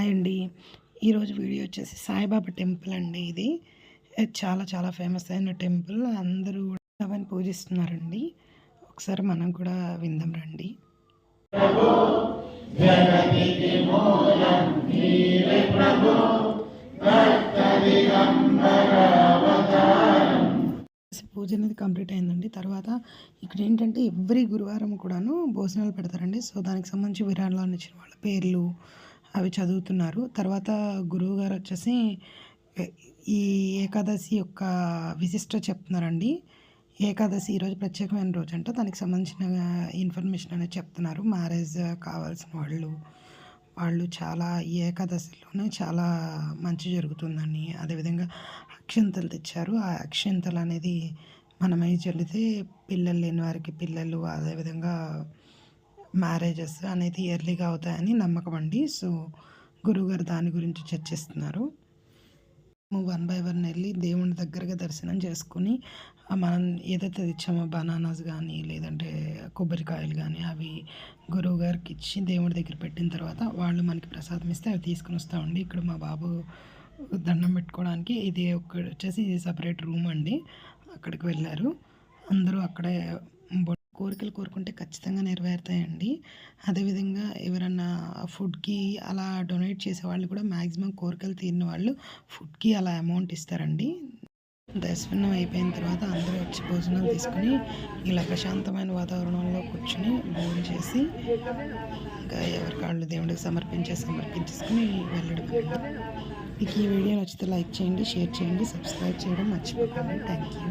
Hi అండి. ఈరోజు video వచ్చేసి సాయిబాబా టెంపుల్ అండి ఇది. చాలా చాలా ఫేమస్ అయిన టెంపుల్. అందరూ కూడా పూజిస్తున్నారండి. ఒకసారి మనం కూడా విందాం రండి. పూజ అనేది కంప్లీట్ అయిందండి. తర్వాత ఇక్కడ ఏంటంటే ఎవ్రీ గురువారం కూడాను భోజనాలు పెడతారండి. సో దానికి సంబంధించి విరాళాలు ఇచ్చిన వాళ్ళ పేర్లు అవి చదువుతున్నారు. తర్వాత గురువు గారు వచ్చేసి ఈ ఏకాదశి యొక్క విశిష్ట చెప్తున్నారండి. ఏకాదశి ఈరోజు ప్రత్యేకమైన రోజు అంట దానికి సంబంధించిన ఇన్ఫర్మేషన్ అనేది చెప్తున్నారు. మ్యారేజ్ కావాల్సిన వాళ్ళు. వాళ్ళు చాలా ఏకాదశిలోనే చాలా మంచి జరుగుతుందని. అదేవిధంగా అక్షంతలు తెచ్చారు. ఆ అక్షంతలు అనేది మనమై చల్లితే పిల్లలు లేని వారికి పిల్లలు అదేవిధంగా మ్యారేజెస్ అనేది ఇయర్లీగా అవుతాయని నమ్మకం అండి. సో గురువుగారు దాని గురించి చర్చిస్తున్నారు. వన్ బై వన్ వెళ్ళి దేవుని దగ్గరగా దర్శనం చేసుకుని మనం ఏదైతే తెచ్చామో బనానాస్ కానీ లేదంటే కొబ్బరికాయలు కానీ అవి గురువు గారికి ఇచ్చి దేవుడి దగ్గర పెట్టిన తర్వాత వాళ్ళు మనకి ప్రసాదం ఇస్తే అవి తీసుకుని వస్తామండి ఇక్కడ మా బాబు దండం పెట్టుకోవడానికి ఇది ఒక వచ్చేసి ఇది సపరేట్ రూమ్ అండి. అక్కడికి వెళ్ళారు. అందరూ అక్కడే కోరికలు కోరుకుంటే ఖచ్చితంగా నెరవేరుతాయండి. అదేవిధంగా ఎవరన్నా ఫుడ్కి అలా డొనేట్ చేసే వాళ్ళు కూడా మ్యాక్సిమం కోరికలు తీరిన వాళ్ళు ఫుడ్కి అలా అమౌంట్ ఇస్తారండి. దర్శనం అయిపోయిన తర్వాత అందరూ వచ్చి భోజనం తీసుకుని ఇలా ప్రశాంతమైన వాతావరణంలో కూర్చుని భోజనం చేసి ఇంకా ఎవరికాళ్ళు దేవుడికి సమర్పించే సమర్పించేసుకుని వెళ్ళడం మీకు ఈ వీడియో నచ్చితే లైక్ చేయండి షేర్ చేయండి సబ్స్క్రైబ్ చేయడం మర్చిపోకండి. Thank you